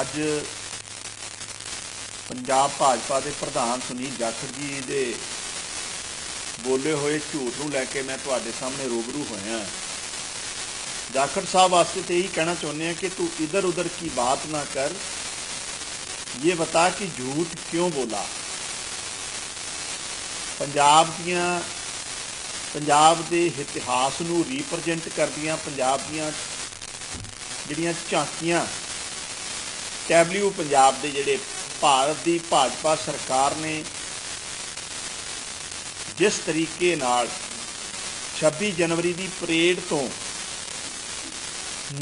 ਅੱਜ ਪੰਜਾਬ ਭਾਜਪਾ ਦੇ ਪ੍ਰਧਾਨ ਸੁਨੀਲ ਜਾਖੜ ਜੀ ਦੇ ਬੋਲੇ ਹੋਏ ਝੂਠ ਨੂੰ ਲੈ ਕੇ ਮੈਂ ਤੁਹਾਡੇ ਸਾਹਮਣੇ ਰੂਬਰੂ ਹੋਇਆ ਜਾਖੜ ਸਾਹਿਬ ਵਾਸਤੇ ਤੇ ਇਹੀ ਕਹਿਣਾ ਚਾਹੁੰਦੇ ਹਾਂ ਕਿ ਤੂੰ ਇਧਰ ਉਧਰ ਕੀ ਬਾਤ ਨਾ ਕਰ, ਇਹ ਬਤਾ ਕਿ ਝੂਠ ਕਿਉਂ ਬੋਲਾ। ਪੰਜਾਬ ਦੀਆਂ, ਪੰਜਾਬ ਦੇ ਇਤਿਹਾਸ ਨੂੰ ਰਿਪਰੈਜ਼ੈਂਟ ਕਰਦੀਆਂ, ਪੰਜਾਬ ਦੀਆਂ ਜਿਹੜੀਆਂ ਝਾਂਕੀਆਂ ਟੈਬਲਿਊ ਪੰਜਾਬ ਦੇ ਜਿਹੜੇ ਭਾਰਤ ਦੀ ਭਾਜਪਾ ਸਰਕਾਰ ਨੇ ਜਿਸ ਤਰੀਕੇ ਨਾਲ 26 ਜਨਵਰੀ ਦੀ ਪਰੇਡ ਤੋਂ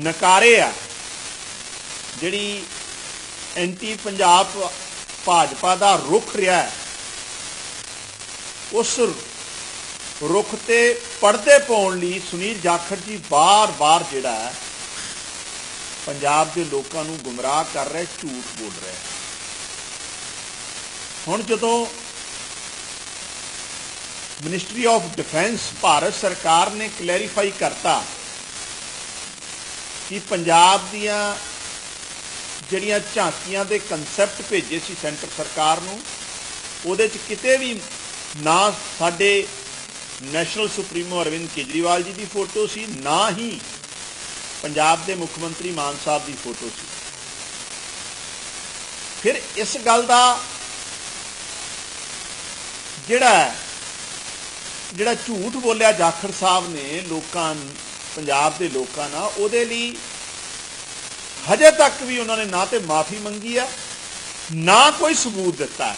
ਨਕਾਰੇ ਆ, ਜਿਹੜੀ ਐਂਟੀ ਪੰਜਾਬ ਭਾਜਪਾ ਦਾ ਰੁਖ ਰਿਹਾ ਉਸ ਰੁਖ ਤੇ ਪਰਦੇ ਪਾਉਣ ਲਈ ਸੁਨੀਲ ਜਾਖੜ ਜੀ ਬਾਰ-ਬਾਰ ਜਿਹੜਾ ਪੰਜਾਬ ਦੇ ਲੋਕਾਂ ਨੂੰ ਗੁੰਮਰਾਹ ਕਰ ਰਿਹਾ, ਝੂਠ ਬੋਲ ਰਿਹਾ। ਹੁਣ ਜਦੋਂ ਮਿਨਿਸਟਰੀ ਆਫ ਡਿਫੈਂਸ ਭਾਰਤ ਸਰਕਾਰ ਨੇ ਕਲੈਰੀਫਾਈ ਕਰਤਾ ਕਿ ਪੰਜਾਬ ਦੀਆਂ ਜਿਹੜੀਆਂ ਝਾਂਕੀਆਂ ਦੇ ਕਨਸੈਪਟ ਭੇਜੇ ਸੀ ਸੈਂਟਰ ਸਰਕਾਰ ਨੂੰ, ਉਹਦੇ 'ਚ ਕਿਤੇ ਵੀ ਨਾ ਸਾਡੇ ਨੈਸ਼ਨਲ ਸੁਪਰੀਮੋ ਅਰਵਿੰਦ ਕੇਜਰੀਵਾਲ ਜੀ ਦੀ ਫੋਟੋ ਸੀ, ਨਾ ਹੀ ਪੰਜਾਬ ਦੇ ਮੁੱਖ ਮੰਤਰੀ ਮਾਨ ਸਾਹਿਬ ਦੀ ਫੋਟੋ ਸੀ। ਫਿਰ ਇਸ ਗੱਲ ਦਾ ਜਿਹੜਾ ਜਿਹੜਾ ਝੂਠ ਬੋਲਿਆ ਜਾਖੜ ਸਾਹਿਬ ਨੇ ਲੋਕਾਂ ਪੰਜਾਬ ਦੇ ਲੋਕਾਂ ਨਾਲ, ਉਹਦੇ ਲਈ ਹਜੇ ਤੱਕ ਵੀ ਉਹਨਾਂ ਨੇ ਨਾ ਤੇ ਮਾਫੀ ਮੰਗੀ ਹੈ, ਨਾ ਕੋਈ ਸਬੂਤ ਦਿੱਤਾ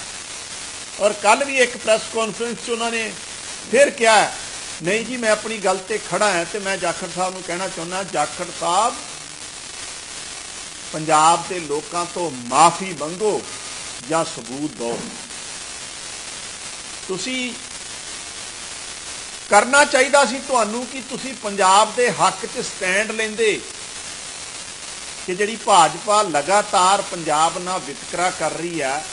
ਔਰ ਕੱਲ ਵੀ ਇੱਕ ਪ੍ਰੈਸ ਕਾਨਫਰੰਸ 'ਚ ਉਹਨਾਂ ਨੇ ਫਿਰ ਕਿਹਾ ਨਹੀਂ ਜੀ, ਮੈਂ ਆਪਣੀ ਗੱਲ ਤੇ ਖੜਾ ਹਾਂ ਤੇ ਮੈਂ ਜਾਖੜ ਸਾਹਿਬ ਨੂੰ ਕਹਿਣਾ ਚਾਹੁੰਦਾ ਜਾਖੜ ਸਾਹਿਬ, ਪੰਜਾਬ ਦੇ ਲੋਕਾਂ ਤੋਂ ਮਾਫੀ ਮੰਗੋ ਜਾਂ ਸਬੂਤ ਦਿਓ। ਤੁਸੀਂ ਕਰਨਾ ਚਾਹੀਦਾ ਸੀ ਤੁਹਾਨੂੰ ਕਿ ਤੁਸੀਂ ਪੰਜਾਬ ਦੇ ਹੱਕ 'ਚ ਸਟੈਂਡ ਲੈਂਦੇ ਕਿ ਜਿਹੜੀ ਭਾਜਪਾ ਲਗਾਤਾਰ ਪੰਜਾਬ ਨਾਲ ਵਿਤਕਰਾ ਕਰ ਰਹੀ ਹੈ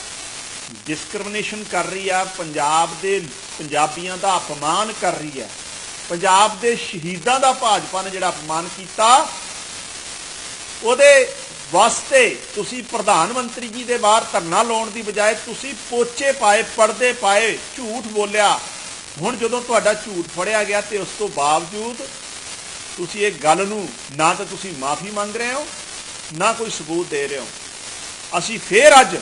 ਡਿਸਕ੍ਰਿਮੀਨੇਸ਼ਨ ਕਰ ਰਹੀ ਹੈ, ਪੰਜਾਬ ਦੇ ਪੰਜਾਬੀਆਂ ਦਾ ਅਪਮਾਨ ਕਰ ਰਹੀ ਹੈ। ਪੰਜਾਬ ਦੇ ਸ਼ਹੀਦਾਂ ਦਾ ਭਾਜਪਾ ਨੇ ਜਿਹੜਾ ਅਪਮਾਨ ਕੀਤਾ, ਉਹਦੇ ਵਾਸਤੇ ਤੁਸੀਂ ਪ੍ਰਧਾਨ ਮੰਤਰੀ ਜੀ ਦੇ ਬਾਹਰ ਧਰਨਾ ਲਾਉਣ ਦੀ ਬਜਾਏ ਤੁਸੀਂ ਪੋਚੇ ਪਾਏ, ਪਰਦੇ ਪਾਏ, ਝੂਠ ਬੋਲਿਆ। ਹੁਣ ਜਦੋਂ ਤੁਹਾਡਾ ਝੂਠ ਫੜਿਆ ਗਿਆ ਤੇ ਉਸ ਤੋਂ ਬਾਵਜੂਦ ਤੁਸੀਂ ਇਹ ਗੱਲ ਨੂੰ ਨਾ ਤਾਂ ਤੁਸੀਂ ਮਾਫੀ ਮੰਗ ਰਹੇ ਹੋ, ਨਾ ਕੋਈ ਸਬੂਤ ਦੇ ਰਹੇ ਹੋ। ਅਸੀਂ ਫੇਰ ਅੱਜ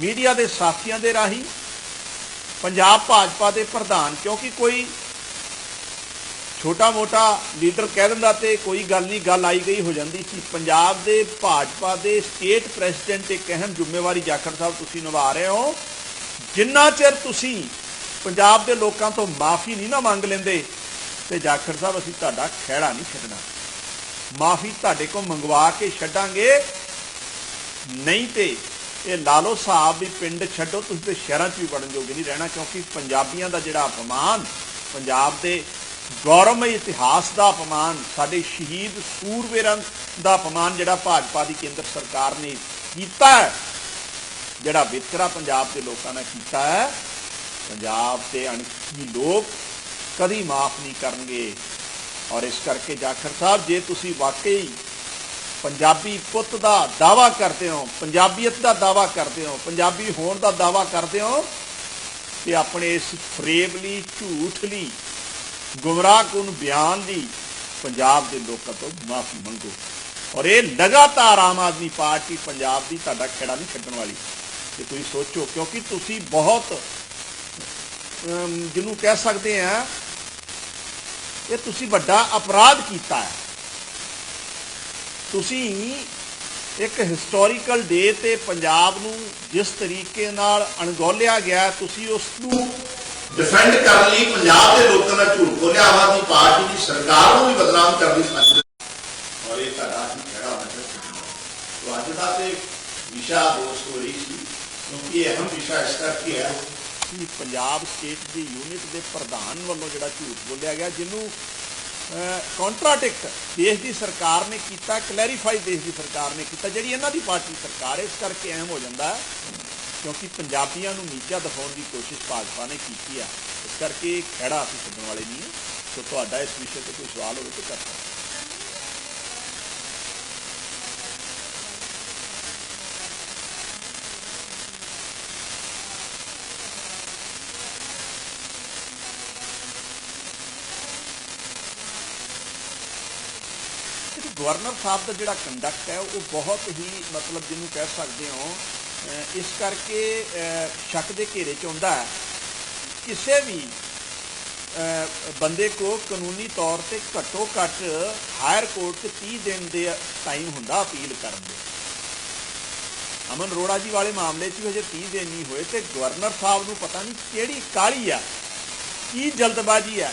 ਮੀਡੀਆ ਦੇ ਸਾਥੀਆਂ ਦੇ ਰਾਹੀਂ ਪੰਜਾਬ ਭਾਜਪਾ ਦੇ ਪ੍ਰਧਾਨ, ਕਿਉਂਕਿ ਕੋਈ ਛੋਟਾ ਮੋਟਾ ਲੀਡਰ ਕਹਿ ਦਿੰਦਾ ਤੇ ਕੋਈ ਗੱਲ ਨਹੀਂ, ਗੱਲ ਆਈ ਗਈ, ਹੋ ਜਾਂਦੀ ਸੀ। ਪੰਜਾਬ ਦੇ ਭਾਜਪਾ ਦੇ ਸਟੇਟ ਪ੍ਰੈਜ਼ੀਡੈਂਟ ਇੱਕ ਅਹਿਮ ਜ਼ਿੰਮੇਵਾਰੀ ਜਾਖੜ ਸਾਹਿਬ ਤੁਸੀਂ ਨਿਭਾ ਰਹੇ ਹੋ। ਜਿੰਨਾ ਚਿਰ ਤੁਸੀਂ ਪੰਜਾਬ ਦੇ ਲੋਕਾਂ ਤੋਂ ਮਾਫੀ ਨਹੀਂ ਨਾ ਮੰਗ ਲੈਂਦੇ, ਤੇ ਜਾਖੜ ਸਾਹਿਬ ਅਸੀਂ ਤੁਹਾਡਾ ਖਹਿੜਾ ਨਹੀਂ ਛੱਡਣਾ। ਮਾਫੀ ਤੁਹਾਡੇ ਕੋਲ ਮੰਗਵਾ ਕੇ ਛੱਡਾਂਗੇ। ਨਹੀਂ ਤੇ ਇਹ ਲਾਲੋ ਸਾਹਿਬ ਵੀ ਪਿੰਡ ਛੱਡੋ, ਤੁਸੀਂ ਤੇ ਸ਼ਹਿਰਾਂ 'ਚ ਵੀ ਵੜਨ ਜੋਗੇ ਨਹੀਂ ਰਹਿਣਾ, ਕਿਉਂਕਿ ਪੰਜਾਬੀਆਂ ਦਾ ਜਿਹੜਾ ਅਪਮਾਨ, ਪੰਜਾਬ ਦੇ ਗੌਰਵਮਈ ਇਤਿਹਾਸ ਦਾ ਅਪਮਾਨ, ਸਾਡੇ ਸ਼ਹੀਦ ਸੂਰਵੀਰਾਂ ਦਾ ਅਪਮਾਨ ਜਿਹੜਾ ਭਾਜਪਾ ਦੀ ਕੇਂਦਰ ਸਰਕਾਰ ਨੇ ਕੀਤਾ ਹੈ, ਜਿਹੜਾ ਵਿਤਕਰਾ ਪੰਜਾਬ ਦੇ ਲੋਕਾਂ ਨੇ ਕੀਤਾ ਹੈ, ਪੰਜਾਬ ਦੇ ਅਣਖੀ ਲੋਕ ਕਦੀ ਮਾਫ ਨਹੀਂ ਕਰਨਗੇ। ਔਰ ਇਸ ਕਰਕੇ ਜਾਖੜ ਸਾਹਿਬ, ਜੇ ਤੁਸੀਂ ਵਾਕਈ ਪੰਜਾਬੀ ਪੁੱਤ ਦਾ ਦਾਵਾ ਕਰਦੇ ਹੋ, ਪੰਜਾਬੀਅਤ ਦਾ ਦਾਵਾ ਕਰਦੇ ਹੋ, ਪੰਜਾਬੀ ਹੋਣ ਦਾ ਦਾਵਾ ਕਰਦੇ ਹੋ, ਤੇ ਆਪਣੇ ਇਸ ਫਰੇਬ ਲਈ ਝੂਠ ਲਈ ਗੁੰਮਰਾਹਕੁਨ ਬਿਆਨ ਦੀ ਪੰਜਾਬ ਦੇ ਲੋਕਾਂ ਤੋਂ ਮਾਫੀ ਮੰਗੋ। ਔਰ ਇਹ ਲਗਾਤਾਰ ਆਮ ਆਦਮੀ ਪਾਰਟੀ ਪੰਜਾਬ ਦੀ ਤੁਹਾਡਾ ਖੇੜਾ ਨਹੀਂ ਛੱਡਣ ਵਾਲੀ। ਤੇ ਤੁਸੀਂ ਸੋਚੋ, ਕਿਉਂਕਿ ਤੁਸੀਂ ਬਹੁਤ ਜਿਹਨੂੰ ਕਹਿ ਸਕਦੇ ਆ, ਇਹ ਤੁਸੀਂ ਵੱਡਾ ਅਪਰਾਧ ਕੀਤਾ ਹੈ। ਤੁਸੀਂ ਇੱਕ ਹਿਸਟੋਰੀਕਲ ਡੇ ਤੇ ਪੰਜਾਬ ਨੂੰ ਜਿਸ ਤਰੀਕੇ ਨਾਲ ਅਣਗੌਲਿਆ ਗਿਆ, ਤੁਸੀਂ ਉਸ ਨੂੰ ਡਿਫੈਂਡ ਕਰਨ ਲਈ ਪੰਜਾਬ ਦੇ ਲੋਕਾਂ ਦਾ ਝੂਠ ਬੋਲਿਆ, ਆਮ ਆਦਮੀ ਪਾਰਟੀ ਦੀ ਸਰਕਾਰ ਨੂੰ ਵੀ ਬਦਨਾਮ ਕਰਨ ਦੀ ਸਾਜ਼ਿਸ਼ ਔਰ ਇਹ ਤੁਹਾਡਾ ਹੀ ਖੜਾ ਹੋਣਾ ਤੋ ਅੱਜ ਦਾ ਤੇ ਵਿਸ਼ਾ ਦੋਸਤ ਹੋ ਰਹੀ ਸੀ, ਕਿਉਂਕਿ ਇਹ ਅਹਿਮ ਵਿਸ਼ਾ ਇਸ ਕਰਕੇ ਹੈ ਕਿ ਪੰਜਾਬ ਸਟੇਟ ਦੀ ਯੂਨਿਟ ਦੇ ਪ੍ਰਧਾਨ ਵੱਲੋਂ ਜਿਹੜਾ ਝੂਠ ਬੋਲਿਆ ਗਿਆ, ਜਿਹਨੂੰ ਕੰਟਰਾਡਿਕਟ ਦੇਸ਼ ਦੀ ਸਰਕਾਰ ਨੇ ਕੀਤਾ ਕਲੈਰੀਫਾਈ ਦੇਸ਼ ਦੀ ਸਰਕਾਰ ਨੇ ਕੀਤਾ, ਜਿਹੜੀ ਇਹਨਾਂ ਦੀ ਪਾਰਟੀ ਸਰਕਾਰ ਇਸ ਕਰਕੇ ਅਹਿਮ ਹੋ ਜਾਂਦਾ ਕਿਉਂਕਿ ਪੰਜਾਬੀਆਂ ਨੂੰ ਨੀਚਾ ਦਿਖਾਉਣ ਦੀ ਕੋਸ਼ਿਸ਼ ਭਾਜਪਾ ਨੇ ਕੀਤੀ ਆ। ਇਸ ਕਰਕੇ ਖੜਾ ਅਸੀਂ ਸੱਦਣ ਵਾਲੇ ਨਹੀਂ ਹਾਂ ਸੋ ਤੁਹਾਡਾ ਇਸ ਵਿਸ਼ੇ ਤੇ ਕੋਈ ਸਵਾਲ ਹੋਵੇ ਤਾਂ ਕਰ ਸਕਦੇ ਗਵਰਨਰ ਸਾਹਿਬ ਦਾ ਜਿਹੜਾ ਕੰਡਕਟ ਹੈ, ਉਹ ਬਹੁਤ ਹੀ ਮਤਲਬ ਜਿਹਨੂੰ ਕਹਿ ਸਕਦੇ ਹੋ ਇਸ ਕਰਕੇ ਸ਼ੱਕ ਦੇ ਘੇਰੇ 'ਚ ਆਉਂਦਾ ਹੈ। ਕਿਸੇ ਵੀ ਬੰਦੇ ਕੋ ਕਾਨੂੰਨੀ ਤੌਰ ਤੇ ਘੱਟੋ ਘੱਟ ਹਾਇਰ ਕੋਰਟ 'ਚ 30 ਦਿਨ ਦੇ ਟਾਈਮ ਹੁੰਦਾ ਅਪੀਲ ਕਰਨ ਦੇ। ਅਮਨ ਅਰੋੜਾ ਜੀ ਵਾਲੇ ਮਾਮਲੇ 'ਚ ਹਜੇ 30 ਦਿਨ ਨਹੀਂ ਹੋਏ ਤੇ ਗਵਰਨਰ ਸਾਹਿਬ ਨੂੰ ਪਤਾ ਨਹੀਂ ਕਿਹੜੀ ਕਾਲੀ ਆ, ਕੀ ਜਲਦਬਾਜ਼ੀ ਆ।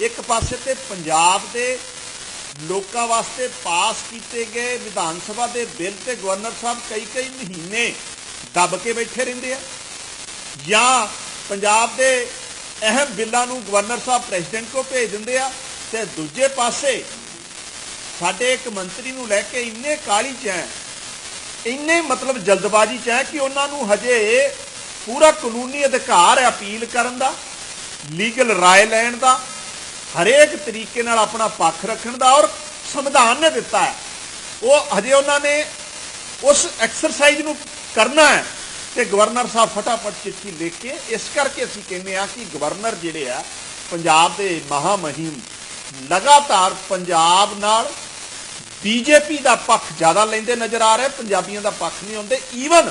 ਇੱਕ ਪਾਸੇ ਤੇ ਪੰਜਾਬ ਦੇ ਲੋਕਾਂ ਵਾਸਤੇ ਪਾਸ ਕੀਤੇ ਗਏ ਵਿਧਾਨ ਸਭਾ ਦੇ ਬਿੱਲ ਤੇ ਗਵਰਨਰ ਸਾਹਿਬ ਕਈ ਕਈ ਮਹੀਨੇ ਦੱਬ ਕੇ ਬੈਠੇ ਰਹਿੰਦੇ ਆ। ਜਾਂ ਪੰਜਾਬ ਦੇ ਅਹਿਮ ਬਿੱਲਾਂ ਨੂੰ ਗਵਰਨਰ ਸਾਹਿਬ ਪ੍ਰੈਜ਼ੀਡੈਂਟ ਕੋ ਭੇਜ ਦਿੰਦੇ ਆ ਤੇ ਦੂਜੇ ਪਾਸੇ ਸਾਡੇ ਇੱਕ ਮੰਤਰੀ ਨੂੰ ਲੈ ਕੇ ਇੰਨੇ ਕਾਲੀ ਚ ਹੈ, ਇੰਨੇ ਮਤਲਬ ਜਲਦਬਾਜ਼ੀ ਚ ਹੈ ਕਿ ਉਹਨਾਂ ਨੂੰ ਹਜੇ ਪੂਰਾ ਕਾਨੂੰਨੀ ਅਧਿਕਾਰ ਹੈ ਅਪੀਲ ਕਰਨ ਦਾ, ਲੀਗਲ ਰਾਏ ਲੈਣ ਦਾ ਹਰੇਕ ਤਰੀਕੇ ਨਾਲ ਆਪਣਾ ਪੱਖ ਰੱਖਣ ਦਾ ਔਰ ਸੰਵਿਧਾਨ ਨੇ ਦਿੱਤਾ ਹੈ। ਉਹ ਹਜੇ ਉਹਨਾਂ ਨੇ ਉਸ ਐਕਸਰਸਾਈਜ਼ ਨੂੰ ਕਰਨਾ ਹੈ ਤੇ ਗਵਰਨਰ ਸਾਹਿਬ ਫਟਾਫਟ ਚਿੱਠੀ ਲਿਖ ਕੇ ਇਸ ਕਰਕੇ ਅਸੀਂ ਕਹਿੰਦੇ ਆ ਕਿ ਗਵਰਨਰ ਜਿਹੜੇ ਆ, ਪੰਜਾਬ ਦੇ ਮਹਾਮਹਿਮ ਲਗਾਤਾਰ ਪੰਜਾਬ ਨਾਲ ਬੀਜੇਪੀ ਦਾ ਪੱਖ ਜ਼ਿਆਦਾ ਲੈਂਦੇ ਨਜ਼ਰ ਆ ਰਹੇ, ਪੰਜਾਬੀਆਂ ਦਾ ਪੱਖ ਨਹੀਂ ਹੁੰਦੇ। ਈਵਨ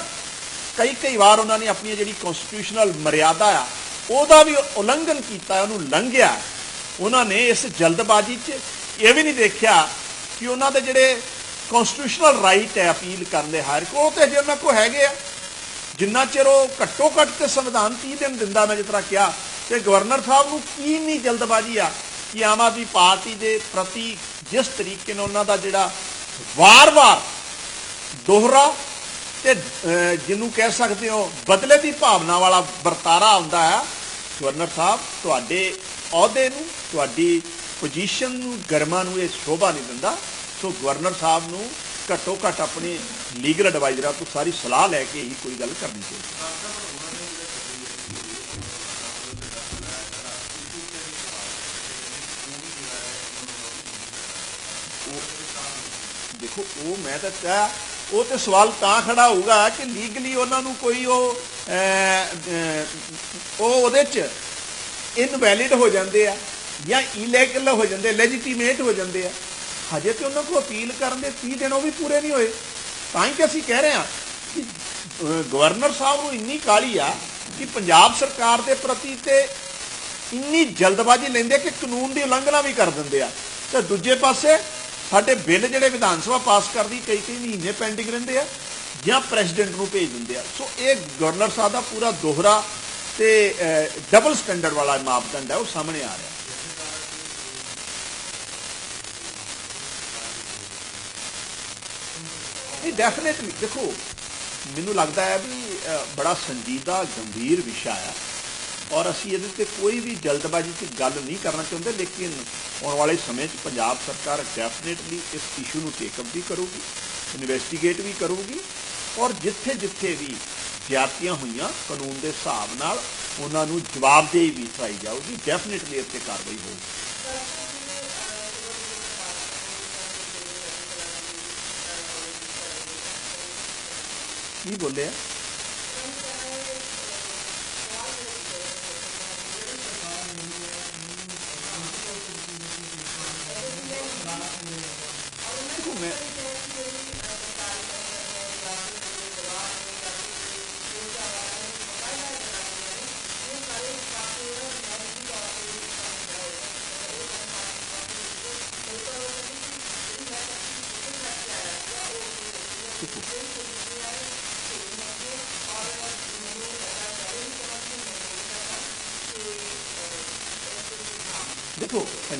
ਕਈ ਕਈ ਵਾਰ ਉਹਨਾਂ ਨੇ ਆਪਣੀ ਜਿਹੜੀ ਕਨਸਟੀਟਿਊਸ਼ਨਲ ਮਰਿਆਦਾ ਆ, ਉਹਦਾ ਵੀ ਉਲੰਘਣ ਕੀਤਾ ਉਹਨੂੰ ਲੰਘਿਆ ਉਹਨਾਂ ਨੇ ਇਸ ਜਲਦਬਾਜ਼ੀ 'ਚ ਇਹ ਵੀ ਨਹੀਂ ਦੇਖਿਆ ਕਿ ਉਹਨਾਂ ਦੇ ਜਿਹੜੇ ਕਨਸਟੀਟਿਊਸ਼ਨਲ ਰਾਈਟ ਹੈ ਅਪੀਲ ਕਰਨ ਦੇ ਹਰ ਕੋ ਤੇ ਜੇ ਉਹਨਾਂ ਕੋ ਹੈਗੇ ਆ। ਜਿੰਨਾ ਚਿਰ ਉਹ ਘੱਟੋ ਘੱਟ ਤੇ ਸੰਵਿਧਾਨ 30 ਦਿਨ ਦਿੰਦਾ, ਮੈਂ ਜਿਸ ਤਰ੍ਹਾਂ ਕਿਹਾ, ਤੇ ਗਵਰਨਰ ਸਾਹਿਬ ਨੂੰ ਕੀ ਨਹੀਂ ਜਲਦਬਾਜ਼ੀ ਆ ਕਿ ਆਮ ਆਦਮੀ ਪਾਰਟੀ ਦੇ ਪ੍ਰਤੀ ਜਿਸ ਤਰੀਕੇ ਨਾਲ ਉਹਨਾਂ ਦਾ ਜਿਹੜਾ ਵਾਰ-ਵਾਰ ਦੋਹਰਾ ਤੇ ਜਿਹਨੂੰ ਕਹਿ ਸਕਦੇ ਹੋ, ਬਦਲੇ ਦੀ ਭਾਵਨਾ ਵਾਲਾ ਵਰਤਾਰਾ ਆਉਂਦਾ ਹੈ ਗਵਰਨਰ ਸਾਹਿਬ, ਤੁਹਾਡੇ ਅਹੁਦੇ ਨੂੰ, ਤੁਹਾਡੀ ਪੋਜੀਸ਼ਨ ਨੂੰ, ਗਰਮਾ ਨੂੰ ਇਹ ਸ਼ੋਭਾ ਨਹੀਂ ਦਿੰਦਾ। ਸੋ ਗਵਰਨਰ ਸਾਹਿਬ ਨੂੰ ਘੱਟੋ ਘੱਟ ਆਪਣੇ ਲੀਗਲ ਐਡਵਾਈਜ਼ਰਾਂ ਤੋਂ ਸਾਰੀ ਸਲਾਹ ਲੈ ਕੇ ਹੀ ਕੋਈ ਗੱਲ ਕਰਨੀ ਚਾਹੀਦੀ। ਦੇਖੋ, ਉਹ ਮੈਂ ਤਾਂ ਕਿਹਾ, ਉਹ ਤੇ ਸਵਾਲ ਤਾਂ ਖੜਾ ਹੋਊਗਾ ਕਿ ਲੀਗਲੀ ਉਹਨਾਂ ਨੂੰ ਕੋਈ ਉਹ ਉਹ ਉਹਦੇ ਚ ਇਨਵੈਲਿਡ ਹੋ ਜਾਂਦੇ ਆ ਜਾਂ ਇਲੀਗਲ ਹੋ ਜਾਂਦੇ ਲੈਜੀਟੀਮੇਟ ਹੋ ਜਾਂਦੇ ਆ। ਹਜੇ ਤੇ ਉਹਨਾਂ ਕੋਲ ਅਪੀਲ ਕਰਨ ਦੇ 30 ਦਿਨ ਉਹ ਵੀ ਪੂਰੇ ਨਹੀਂ ਹੋਏ। ਤਾਂ ਹੀ ਕਿ ਅਸੀਂ ਕਹਿ ਰਹੇ ਹਾਂ ਕਿ ਗਵਰਨਰ ਸਾਹਿਬ ਨੂੰ ਇੰਨੀ ਕਾਲੀ ਆ ਕਿ ਪੰਜਾਬ ਸਰਕਾਰ ਦੇ ਪ੍ਰਤੀ ਤੇ ਇੰਨੀ ਜਲਦਬਾਜ਼ੀ ਲੈਂਦੇ ਕਿ ਕਾਨੂੰਨ ਦੀ ਉਲੰਘਣਾ ਵੀ ਕਰ ਦਿੰਦੇ ਆ। ਤੇ ਦੂਜੇ ਪਾਸੇ ਸਾਡੇ ਬਿੱਲ ਜਿਹੜੇ ਵਿਧਾਨ ਸਭਾ ਪਾਸ ਕਰਦੀ ਕਈ ਕਈ ਮਹੀਨੇ ਪੈਂਡਿੰਗ ਰਹਿੰਦੇ ਆ ਜਾਂ ਪ੍ਰੈਜ਼ੀਡੈਂਟ ਨੂੰ ਭੇਜ ਦਿੰਦੇ ਆ। ਸੋ ਇਹ ਗਵਰਨਰ ਸਾਹਿਬ ਦਾ ਪੂਰਾ ਦੋਹਰਾ ਤੇ ਡਬਲ ਸਟੈਂਡਰਡ ਵਾਲਾ ਮਾਪਦੰਡ ਹੈ, ਉਹ ਸਾਹਮਣੇ ਆ ਰਿਹਾ। ਇਹ ਡੈਫੀਨਿਟਲੀ ਦੇਖੋ, ਮੈਨੂੰ ਲੱਗਦਾ ਹੈ ਵੀ ਬੜਾ ਸੰਜੀਦਾ, ਗੰਭੀਰ ਵਿਸ਼ਾ ਹੈ। ਔਰ ਅਸੀਂ ਇਹਦੇ ਤੇ ਕੋਈ ਵੀ ਜਲਦਬਾਜ਼ੀ 'ਚ ਗੱਲ ਨਹੀਂ ਕਰਨਾ ਚਾਹੁੰਦੇ, ਲੇਕਿਨ ਆਉਣ ਵਾਲੇ ਸਮੇਂ 'ਚ ਪੰਜਾਬ ਸਰਕਾਰ ਡੈਫੀਨਿਟਲੀ ਇਸ ਇਸ਼ੂ ਨੂੰ ਟੇਕ ਅਪ ਵੀ ਕਰੂਗੀ ਇਨਵੈਸਟੀਗੇਟ ਵੀ ਕਰੂਗੀ ਔਰ ਜਿੱਥੇ ਜਿੱਥੇ ਵੀ ਜ਼ਿਆਦਤੀਆਂ ਹੋਈਆਂ, ਕਾਨੂੰਨ ਦੇ ਹਿਸਾਬ ਨਾਲ ਉਹਨਾਂ ਨੂੰ ਜਵਾਬਦੇਹੀ ਵੀ ਪਾਈ ਜਾਊਗੀ ਡੈਫੀਨਿਟਲੀ ਇੱਥੇ ਕਾਰਵਾਈ ਹੋਊਗੀ। ਕੀ ਬੋਲਿਆ?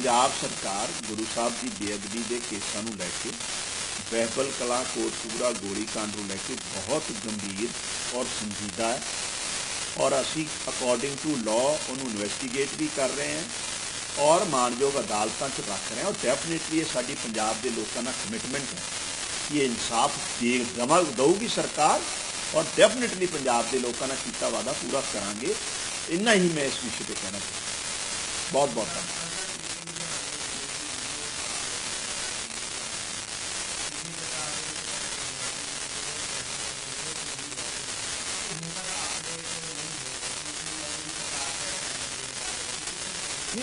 ਪੰਜਾਬ ਸਰਕਾਰ ਗੁਰੂ ਸਾਹਿਬ ਦੀ ਬੇਅਦਬੀ ਦੇ ਕੇਸਾਂ ਨੂੰ ਲੈ ਕੇ, ਬਹਿਬਲ ਕਲਾ ਕੋਟਪੂਰਾ ਗੋਲੀ ਕਾਂਡ ਨੂੰ ਲੈ ਕੇ ਬਹੁਤ ਗੰਭੀਰ ਔਰ ਸੰਜੀਦਾ ਹੈ ਔਰ ਅਸੀਂ ਅਕੋਰਡਿੰਗ ਟੂ ਲਾਅ ਉਹਨੂੰ ਇਨਵੈਸਟੀਗੇਟ ਵੀ ਕਰ ਰਹੇ ਹਾਂ ਔਰ ਮਾਨਯੋਗ ਅਦਾਲਤਾਂ 'ਚ ਰੱਖ ਰਹੇ ਹਾਂ। ਔਰ ਡੈਫੀਨਿਟਲੀ ਇਹ ਸਾਡੀ ਪੰਜਾਬ ਦੇ ਲੋਕਾਂ ਦਾ ਕਮਿਟਮੈਂਟ ਹੈ ਕਿ ਇਹ ਇਨਸਾਫ ਦੇ ਦਮਾ, ਦਊਗੀ ਸਰਕਾਰ ਔਰ ਡੈਫੀਨਿਟਲੀ ਪੰਜਾਬ ਦੇ ਲੋਕਾਂ ਨਾਲ ਕੀਤਾ ਵਾਅਦਾ ਪੂਰਾ ਕਰਾਂਗੇ। ਇੰਨਾ ਹੀ ਮੈਂ ਇਸ ਵਿਸ਼ੇ ਤੇ ਕਹਿਣਾ ਚਾਹੁੰਦਾ। ਬਹੁਤ ਬਹੁਤ ਧੰਨਵਾਦ।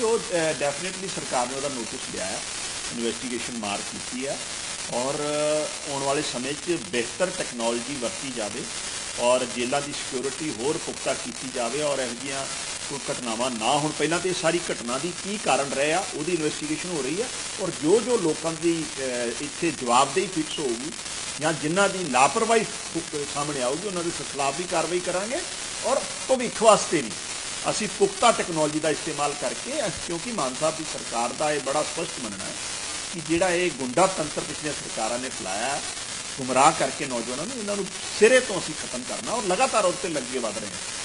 ਨਹੀਂ ਉਹ ਡੈਫੀਨਿਟਲੀ ਸਰਕਾਰ ਨੇ ਉਹਦਾ ਨੋਟਿਸ ਲਿਆ ਹੈ ਇਨਵੈਸਟੀਗੇਸ਼ਨ ਮਾਰ ਕੀਤੀ ਹੈ ਔਰ ਆਉਣ ਵਾਲੇ ਸਮੇਂ 'ਚ ਬਿਹਤਰ ਟੈਕਨੋਲੋਜੀ ਵਰਤੀ ਜਾਵੇ ਔਰ ਜੇਲ੍ਹਾਂ ਦੀ ਸਿਕਿਉਰਿਟੀ ਹੋਰ ਪੁਖਤਾ ਕੀਤੀ ਜਾਵੇ ਔਰ ਇਹੋ ਜਿਹੀਆਂ ਕੋਈ ਘਟਨਾਵਾਂ ਨਾ ਹੋਣ। ਪਹਿਲਾਂ ਤੇ ਇਹ ਸਾਰੀ ਘਟਨਾ ਦੀ ਕੀ ਕਾਰਨ ਰਹੇ ਆ, ਉਹਦੀ ਇਨਵੈਸਟੀਗੇਸ਼ਨ ਹੋ ਰਹੀ ਹੈ ਔਰ ਜੋ ਜੋ ਲੋਕਾਂ ਦੀ ਇੱਥੇ ਜਵਾਬਦੇਹੀ ਫਿਕਸ ਹੋਊਗੀ ਜਾਂ ਜਿਨ੍ਹਾਂ ਦੀ ਲਾਪਰਵਾਹੀ ਸਾਹਮਣੇ ਆਊਗੀ, ਉਹਨਾਂ ਦੇ ਖਿਲਾਫ ਵੀ ਕਾਰਵਾਈ ਕਰਾਂਗੇ ਔਰ ਭਵਿੱਖ ਵਾਸਤੇ ਵੀ। ਅਸੀਂ ਪੁਖਤਾ ਟੈਕਨੋਲੋਜੀ ਦਾ ਇਸਤੇਮਾਲ ਕਰਕੇ ਅਹ, ਕਿਉਂਕਿ ਮਾਨ ਸਾਹਿਬ ਦੀ ਸਰਕਾਰ ਦਾ ਇਹ ਬੜਾ ਸਪਸ਼ਟ ਮੰਨਣਾ ਹੈ ਕਿ ਜਿਹੜਾ ਇਹ ਗੁੰਡਾ ਤੰਤਰ ਪਿਛਲੀਆਂ ਸਰਕਾਰਾਂ ਨੇ ਫੈਲਾਇਆ ਗੁੰਮਰਾਹ ਕਰਕੇ ਨੌਜਵਾਨਾਂ ਨੂੰ ਇਹਨਾਂ ਨੂੰ ਸਿਰੇ ਤੋਂ ਅਸੀਂ ਖਤਮ ਕਰਨਾ ਔਰ ਲਗਾਤਾਰ ਉੱਤੇ ਲੱਗੇ ਵਧ ਰਹੇ ਹਾਂ।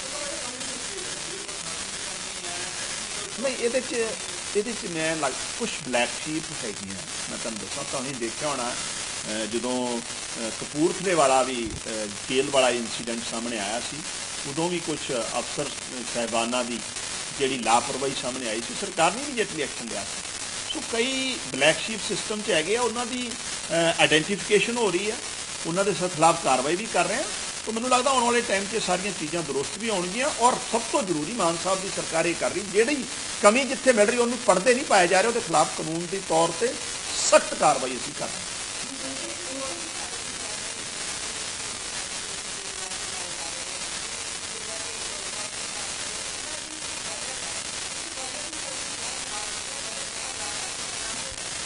ਨਹੀਂ ਇਹਦੇ ਚ ਇਹਦੇ ਚ ਮੈਂ ਲੱਗ ਕੁਝ ਬਲੈਕ ਸ਼ੀਪ ਹੈਗੀਆਂ ਮੈਂ ਤੁਹਾਨੂੰ ਦੱਸਾਂ ਤੁਹਾਨੂੰ ਦੇਖਿਆ ਹੋਣਾ ਜਦੋਂ ਕਪੂਰਥਲੇ ਵਾਲਾ ਵੀ ਅਹ ਜੇਲ੍ਹ ਵਾਲਾ ਇਨਸੀਡੈਂਟ ਸਾਹਮਣੇ ਆਇਆ ਸੀ ਉਦੋਂ ਵੀ ਕੁਝ ਅਫਸਰ ਸਹਿਬਾਨਾਂ ਦੀ ਜਿਹੜੀ ਲਾਪਰਵਾਹੀ ਸਾਹਮਣੇ ਆਈ ਸੀ, ਸਰਕਾਰ ਨੇ ਇਮੀਡੀਏਟਲੀ ਐਕਸ਼ਨ ਲਿਆ। ਸੀ ਸੋ ਕਈ ਬਲੈਕ ਸ਼ੀਪ ਸਿਸਟਮ 'ਚ ਹੈਗੇ ਆ, ਉਹਨਾਂ ਦੀ ਆਇਡੈਂਟੀਫਿਕੇਸ਼ਨ ਹੋ ਰਹੀ ਹੈ ਉਹਨਾਂ ਦੇ ਖਿਲਾਫ ਕਾਰਵਾਈ ਵੀ ਕਰ ਰਹੇ ਆ। ਤਾਂ ਮੈਨੂੰ ਲੱਗਦਾ ਆਉਣ ਵਾਲੇ ਟਾਈਮ 'ਚ ਸਾਰੀਆਂ ਚੀਜ਼ਾਂ ਦਰੁਸਤ ਵੀ ਹੋਣਗੀਆਂ ਔਰ ਸਭ ਤੋਂ ਜ਼ਰੂਰੀ ਮਾਨ ਸਾਹਿਬ ਦੀ ਸਰਕਾਰ ਇਹ ਕਰ ਰਹੀ, ਜਿਹੜੀ ਕਮੀ ਜਿੱਥੇ ਮਿਲ ਰਹੀ ਉਹਨੂੰ ਪੜਦੇ ਨਹੀਂ ਪਾਏ ਜਾ ਰਹੇ ਉਹਦੇ ਖਿਲਾਫ ਕਾਨੂੰਨ ਦੇ ਤੌਰ ਤੇ ਸਖਤ ਕਾਰਵਾਈ ਅਸੀਂ ਕਰ ਰਹੇ ਹਾਂ।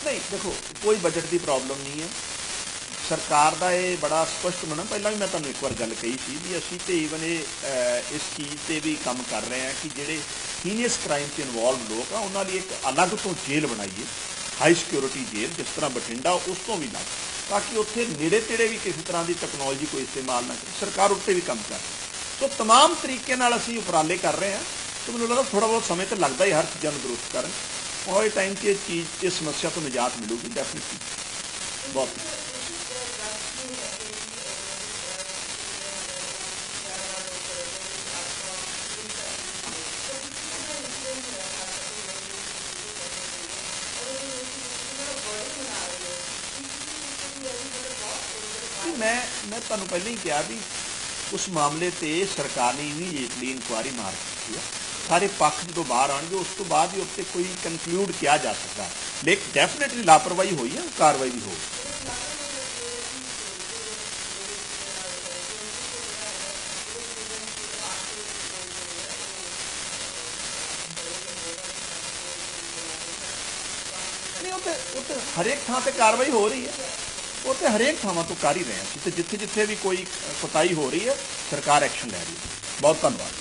ਨਹੀਂ ਦੇਖੋ ਕੋਈ ਬਜਟ ਦੀ ਪ੍ਰੋਬਲਮ ਨਹੀਂ ਹੈ ਸਰਕਾਰ ਦਾ ਇਹ ਬੜਾ ਸਪਸ਼ਟ ਮਨ ਪਹਿਲਾਂ ਵੀ ਮੈਂ ਤੁਹਾਨੂੰ ਇੱਕ ਵਾਰ ਗੱਲ ਕਹੀ ਸੀ ਵੀ ਅਸੀਂ ਤੇ ਈਵਨ ਇਹ ਅਹ, ਇਸ ਚੀਜ਼ ਤੇ ਵੀ ਕੰਮ ਕਰ ਰਹੇ ਹਾਂ ਕਿ ਜਿਹੜੇ ਹੀਨੀਅਸ ਕ੍ਰਾਈਮ 'ਚ ਇਨਵੋਲਵ ਲੋਕ ਆ ਉਹਨਾਂ ਲਈ ਇੱਕ ਅਲੱਗ ਤੋਂ ਜੇਲ੍ਹ ਬਣਾਈਏ ਹਾਈ ਸਿਕਿਉਰਿਟੀ ਜੇਲ੍ਹ ਜਿਸ ਤਰ੍ਹਾਂ ਬਠਿੰਡਾ ਉਸ ਤੋਂ ਵੀ ਲੱਗ ਤਾਂ ਕਿ ਉੱਥੇ ਨੇੜੇ ਤੇੜੇ ਵੀ ਕਿਸੇ ਤਰ੍ਹਾਂ ਦੀ ਟੈਕਨੋਲੋਜੀ ਕੋਈ ਇਸਤੇਮਾਲ ਨਾ ਕਰੇ ਸਰਕਾਰ ਉੱਤੇ ਵੀ ਕੰਮ ਕਰ ਰਹੀ ਹੈ ਸੋ तमाम ਤਰੀਕੇ ਨਾਲ ਅਸੀਂ ਉਪਰਾਲੇ ਕਰ ਰਹੇ ਹਾਂ ਸੋ ਮੈਨੂੰ ਲੱਗਦਾ ਥੋੜਾ ਬਹੁਤ ਸਮੇਂ ਤਾਂ ਲੱਗਦਾ ਹੀ ਹਰ ਚੀਜ਼ਾਂ ਨੂੰ ਦਰੁਸਤ ਕਰਨ ਔਰ ਇਹ ਟਾਈਮ 'ਚ ਇਹ ਚੀਜ਼ ਇਸ ਸਮੱਸਿਆ ਤੋਂ ਨਿਜਾਤ ਮਿਲੂਗੀ ਡੈਫੀਨਿਟਲੀ ਬਹੁਤ ਨਹੀਂ, ਮੈਂ ਮੈਂ ਤੁਹਾਨੂੰ ਪਹਿਲਾਂ ਹੀ ਕਿਹਾ ਵੀ ਉਸ ਮਾਮਲੇ ਤੇ ਸਰਕਾਰ ਨੇ ਇਮੀਡੀਏਟਲੀ ਇਨਕੁਆਰੀ ਮਾਰ ਦਿੱਤੀ ਹੈ ਸਾਰੇ ਪੱਖ ਜਦੋਂ ਬਾਹਰ ਆਣਗੇ ਉਸ ਤੋਂ ਬਾਅਦ ਹੀ ਉੱਤੇ ਕੋਈ ਕਨਕਲੂਡ ਕਿਹਾ ਜਾ ਸਕਦਾ। ਲੇਕਿਨ ਡੈਫੀਨਿਟਲੀ ਲਾਪਰਵਾਹੀ ਹੋਈ ਹੈ, ਕਾਰਵਾਈ ਵੀ ਹੋਈ ਨਹੀਂ, ਉਹ ਹਰੇਕ ਥਾਂ ਤੇ ਕਾਰਵਾਈ ਹੋ ਰਹੀ ਹੈ। ਉਹ ਤੇ ਹਰੇਕ ਥਾਵਾਂ ਤੋਂ ਕਰ ਹੀ ਰਹੇ ਹਾਂ ਅਸੀਂ ਤੇ ਜਿੱਥੇ ਜਿੱਥੇ ਵੀ ਕੋਈ ਕੋਤਾਹੀ ਹੋ ਰਹੀ ਹੈ, ਸਰਕਾਰ ਐਕਸ਼ਨ ਲੈ ਰਹੀ ਹੈ। ਬਹੁਤ ਧੰਨਵਾਦ।